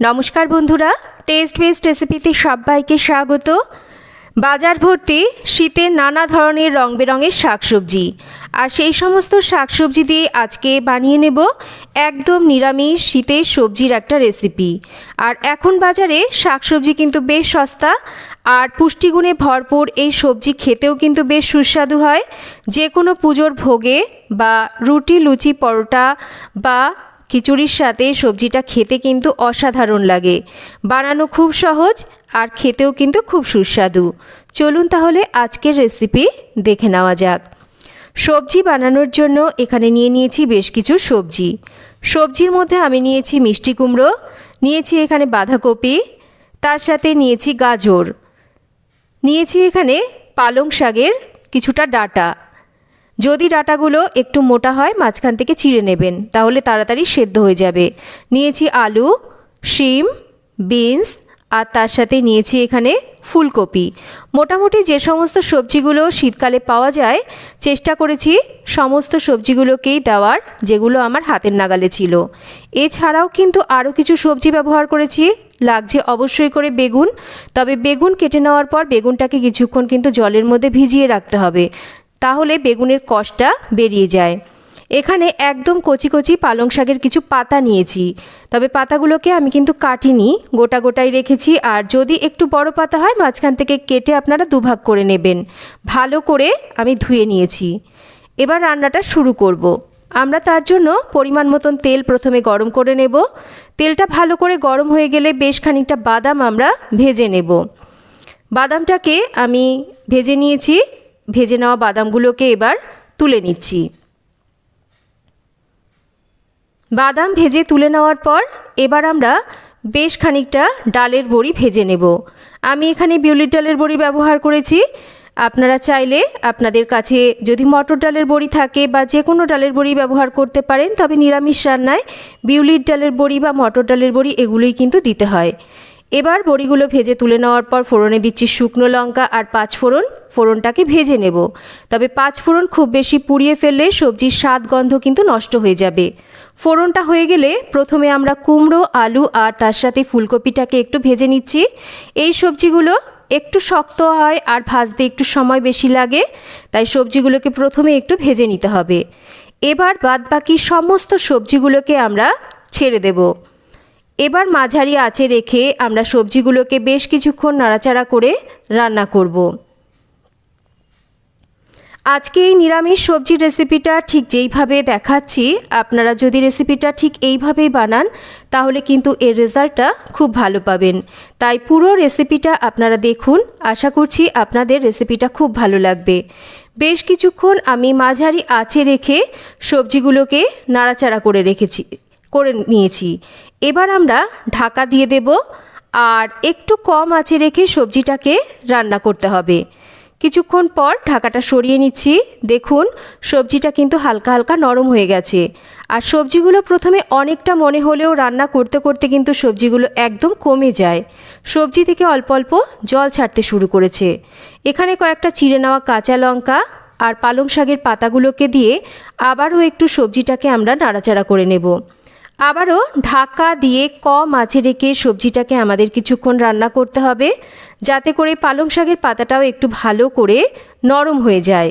নমস্কার বন্ধুরা test best রেসিপিতে সবাইকে স্বাগত। বাজার ভর্তি, শীতে নানা ধরনের রং বেরঙের শাকসবজি। আর সেই সমস্ত শাকসবজি দিয়ে আজকে বানিয়ে নেব একদম নিরামিষ শীতের সবজির একটা রেসিপি আর এখন বাজারে শাকসবজি কিন্তু বেশ সস্তা, আর পুষ্টিগুণে ভরপুর এই সবজি খেতেও কিন্তু বেশ সুস্বাদু হয়। যে কোনো পুজোর ভোগে বা রুটি, লুচি, পরোটা বা খিচুড়ির সাথে সবজিটা খেতে কিন্তু অসাধারণ লাগে। বানানো খুব সহজ আর খেতেও কিন্তু খুব সুস্বাদু। চলুন তাহলে আজকের রেসিপি দেখে নেওয়া যাক। সবজি বানানোর জন্য এখানে নিয়ে নিয়েছি বেশ কিছু সবজি। সবজির মধ্যে আমি নিয়েছি মিষ্টি কুমড়ো, নিয়েছি এখানে বাঁধাকপি, তার সাথে নিয়েছি গাজর। নিয়েছি এখানে পালং শাকের কিছুটা ডাটা। যদি ডাটাগুলো একটু মোটা হয়, মাঝখান থেকে চিড়ে নেবেন, তাহলে তাড়াতাড়ি সেদ্ধ হয়ে যাবে। নিয়েছি আলু, শিম, বিনস, আর তার সাথে নিয়েছি এখানে ফুলকপি। মোটামুটি যে সমস্ত সবজিগুলো শীতকালে পাওয়া যায়, চেষ্টা করেছি সমস্ত সবজিগুলোকেই দেওয়ার, যেগুলো আমার হাতের নাগালে ছিল। এছাড়াও কিন্তু আরও কিছু সবজি ব্যবহার করেছি। লাগছে অবশ্যই করে বেগুন, তবে বেগুন কেটে নেওয়ার পর বেগুনটাকে কিছুক্ষণ কিন্তু জলের মধ্যে ভিজিয়ে রাখতে হবে। তাহলে বেগুনের কষটা বেরিয়ে যায়। এখানে একদম কচি কচি পালং শাকের কিছু পাতা নিয়েছি। তবে পাতাগুলোকে আমি কিন্তু কাটিনি, গোটা গোটাই রেখেছি। আর যদি একটু বড় পাতা হয়, মাঝখান থেকে কেটে আপনারা দুভাগ করে নেবেন। ভালো করে আমি ধুয়ে নিয়েছি। এবার রান্নাটা শুরু করব। আমরা তার জন্য পরিমাণ মতন তেল প্রথমে গরম করে নেব। তেলটা ভালো করে গরম হয়ে গেলে বেশ খানিকটা বাদাম আমরা ভেজে নেব। বাদামটাকে আমি ভেজে নিয়েছি। ভেজে নেওয়া বাদামগুলোকে এবার তুলে নিচ্ছি। বাদাম ভেজে তুলে নেওয়ার পর এবার আমরা বেশ খানিকটা ডালের বড়ি ভেজে নেব। আমি এখানে বিউলির ডালের বড়ি ব্যবহার করেছি। আপনারা চাইলে আপনাদের কাছে যদি মটর ডালের বড়ি থাকে বা যে কোনো ডালের বড়ি ব্যবহার করতে পারেন, তবে নিরামিষ রান্নায় বিউলির ডালের বড়ি বা মটর ডালের বড়ি এগুলোই কিন্তু দিতে হয়। এবার বড়িগুলো ভেজে তুলে নেওয়ার পর ফোড়নে দিচ্ছি শুকনো লঙ্কা আর পাঁচ ফোড়ন। ফোড়নটাকে ভেজে নেব। তবে পাঁচ ফোড়ন খুব বেশি পুড়িয়ে ফেললে সবজির স্বাদ গন্ধ কিন্তু নষ্ট হয়ে যাবে। ফোড়নটা হয়ে গেলে প্রথমে আমরা কুমড়ো, আলু আর তার সাথে ফুলকপিটাকে একটু ভেজে নিচ্ছি। এই সবজিগুলো একটু শক্ত হয় আর ভাজতে একটু সময় বেশি লাগে, তাই সবজিগুলোকে প্রথমে একটু ভেজে নিতে হবে। এবার বাদবাকি সমস্ত সবজিগুলোকে আমরা ছেড়ে দেবো। এবার মাঝারি আঁচে রেখে আমরা সবজিগুলোকে বেশ কিছুক্ষণ নাড়াচাড়া করে রান্না করব। আজকে এই নিরামিষ সবজির রেসিপিটা ঠিক যেইভাবে দেখাচ্ছি, আপনারা যদি রেসিপিটা ঠিক এইভাবেই বানান, তাহলে কিন্তু এর রেজাল্টটা খুব ভালো পাবেন। তাই পুরো রেসিপিটা আপনারা দেখুন, আশা করছি আপনাদের রেসিপিটা খুব ভালো লাগবে। বেশ কিছুক্ষণ আমি মাঝারি আঁচে রেখে সবজিগুলোকে নাড়াচাড়া করে রেখেছি, করে নিয়েছি। এবার আমরা ঢাকা দিয়ে দেব আর একটু কম আঁচে রেখে সবজিটাকে রান্না করতে হবে। কিছুক্ষণ পর ঢাকাটা সরিয়ে নিচ্ছি। দেখুন, সবজিটা কিন্তু হালকা হালকা নরম হয়ে গেছে। আর সবজিগুলো প্রথমে অনেকটা মনে হলেও রান্না করতে করতে কিন্তু সবজিগুলো একদম কমে যায়। সবজি থেকে অল্প অল্প জল ছাড়তে শুরু করেছে। এখানে কয়েকটা চিড়ে নেওয়া কাঁচা লঙ্কা আর পালং শাকের পাতাগুলোকে দিয়ে আবারও একটু সবজিটাকে আমরা নাড়াচাড়া করে নেব। আবারও ঢাকা দিয়ে কম আঁচে রেখে সবজিটাকে আমাদের কিছুক্ষণ রান্না করতে হবে, যাতে করে পালং শাকের পাতাটাও একটু ভালো করে নরম হয়ে যায়।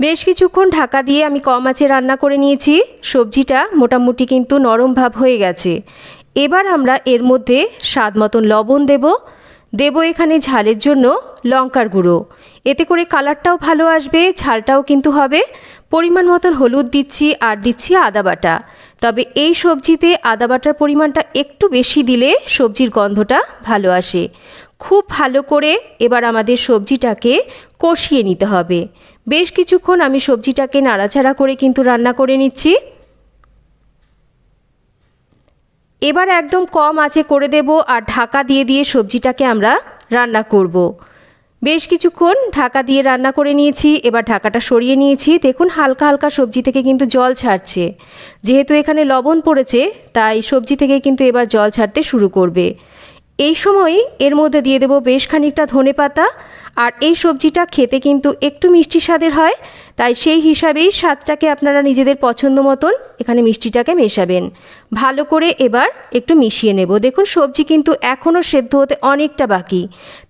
বেশ কিছুক্ষণ ঢাকা দিয়ে আমি কম আঁচে রান্না করে নিয়েছি। সবজিটা মোটামুটি কিন্তু নরম ভাব হয়ে গেছে। এবার আমরা এর মধ্যে স্বাদ মতন লবণ দেব। দেব এখানে ঝালের জন্য লঙ্কার গুঁড়ো। এতে করে কালারটাও ভালো আসবে ঝালটাও কিন্তু হবে। পরিমাণ মতন হলুদ দিচ্ছি আর দিচ্ছি আদা বাটা। তবে এই সবজিতে আদা বাটার পরিমাণটা একটু বেশি দিলে সবজির গন্ধটা ভালো আসে। খুব ভালো করে এবার আমাদের সবজিটাকে কষিয়ে নিতে হবে। বেশ কিছুক্ষণ আমি সবজিটাকে নাড়াচাড়া করে কিন্তু রান্না করে নিচ্ছি। এবার একদম কম আঁচে করে দেব আর ঢাকা দিয়ে দিয়ে সবজিটাকে আমরা রান্না করব। বেশ কিছুক্ষণ ঢাকা দিয়ে রান্না করে নিয়েছি, এবার ঢাকাটা সরিয়ে নিয়েছি। দেখুন, হালকা হালকা সবজি থেকে কিন্তু জল ছাড়ছে। যেহেতু এখানে লবণ পড়েছে, তাই সবজি থেকে কিন্তু এবার জল ছাড়তে শুরু করবে। এই সময় এর মধ্যে দিয়ে দেবো বেশ খানিকটা ধনে পাতা। আর এই সবজিটা খেতে কিন্তু একটু মিষ্টি স্বাদের হয়, তাই সেই হিসাবেই স্বাদটাকে আপনারা নিজেদের পছন্দ মতন এখানে মিষ্টিটাকে মেশাবেন। ভালো করে এবার একটু মিশিয়ে নেব। দেখুন, সবজি কিন্তু এখনও সেদ্ধ হতে অনেকটা বাকি।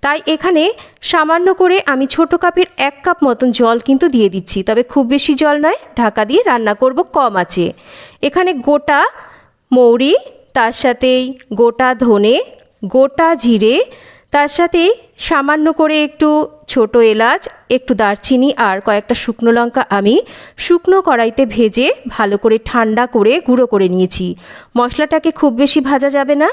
তাই এখানে সামান্য করে আমি ছোট কাপের এক কাপ মতন জল কিন্তু দিয়ে দিচ্ছি। তবে খুব বেশি জল নয়, ঢাকা দিয়ে রান্না করব কম আছে। এখানে গোটা মৌরি, তার সাথেই গোটা ধনে গোটা জিরে তার সাথেই সামান্য করে একটু ছোট এলাচ, একটু দারচিনি আর কয়েকটা শুকনো লঙ্কা আমি শুকনো কড়াইতে ভেজে ভালো করে ঠান্ডা করে গুঁড়ো করে নিয়েছি। মশলাটাকে খুব বেশি ভাজা যাবে না।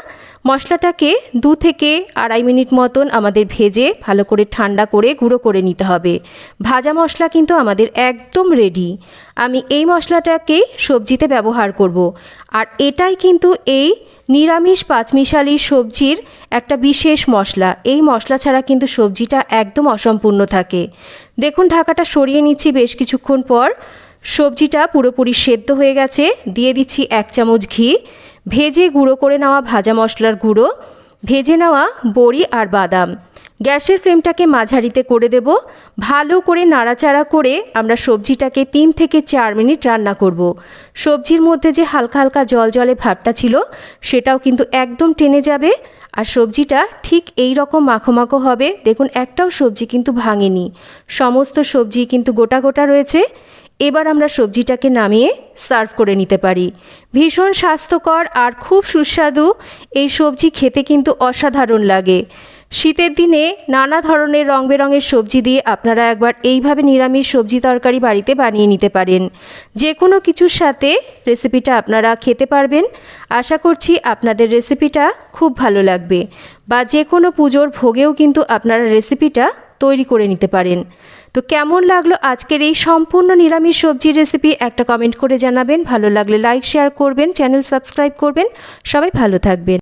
মশলাটাকে দু থেকে আড়াই মিনিট মতন আমাদের ভেজে ভালো করে ঠান্ডা করে গুঁড়ো করে নিতে হবে। ভাজা মশলা কিন্তু আমাদের একদম রেডি আমি এই মশলাটাকে সবজিতে ব্যবহার করব। আর এটাই কিন্তু এই নিরামিষ পাঁচমিশালি সবজির একটা বিশেষ মশলা। এই মশলা ছাড়া কিন্তু সবজিটা একদম অসম্পূর্ণ থাকে। দেখুন, ঢাকাটা সরিয়ে নিচ্ছি বেশ কিছুক্ষণ পর। সবজিটা পুরোপুরি সেদ্ধ হয়ে গেছে। দিয়ে দিচ্ছি এক চামচ ঘি। ভেজে গুঁড়ো করে নেওয়া ভাজা মশলার গুঁড়ো। ভেজে নেওয়া বড়ি আর বাদাম। গ্যাসের ফ্লেমটাকে মাঝারিতে করে দেব। ভালো করে নাড়াচাড়া করে আমরা সবজিটাকে তিন থেকে চার মিনিট রান্না করব। সবজির মধ্যে যে হালকা হালকা জল জলে ভাবটা ছিল, সেটাও কিন্তু একদম টেনে যাবে। আর সবজিটা ঠিক এই রকম মাখো হবে। দেখুন, একটাও সবজি কিন্তু ভাঙেনি। সমস্ত সবজি কিন্তু গোটা গোটা রয়েছে। এবার আমরা সবজিটাকে নামিয়ে সার্ভ করে নিতে পারি। ভীষণ স্বাস্থ্যকর আর খুব সুস্বাদু। এই সবজি খেতে কিন্তু অসাধারণ লাগে। শীতের দিনে নানা ধরনের রং বেরঙের সবজি দিয়ে আপনারা একবার এইভাবে নিরামিষ সবজি তরকারি বাড়িতে বানিয়ে নিতে পারেন। যে কোনো কিছুর সাথে রেসিপিটা আপনারা খেতে পারবেন। আশা করছি আপনাদের রেসিপিটা খুব ভালো লাগবে বা যে কোনো পুজোর ভোগেও কিন্তু আপনারা রেসিপিটা তৈরি করে নিতে পারেন। তো কেমন লাগল আজকের এই সম্পূর্ণ নিরামিষ সবজির রেসিপি? একটা কমেন্ট করে জানাবেন। ভালো লাগলে লাইক, শেয়ার করবেন, চ্যানেল সাবস্ক্রাইব করবেন। সবাই ভালো থাকবেন।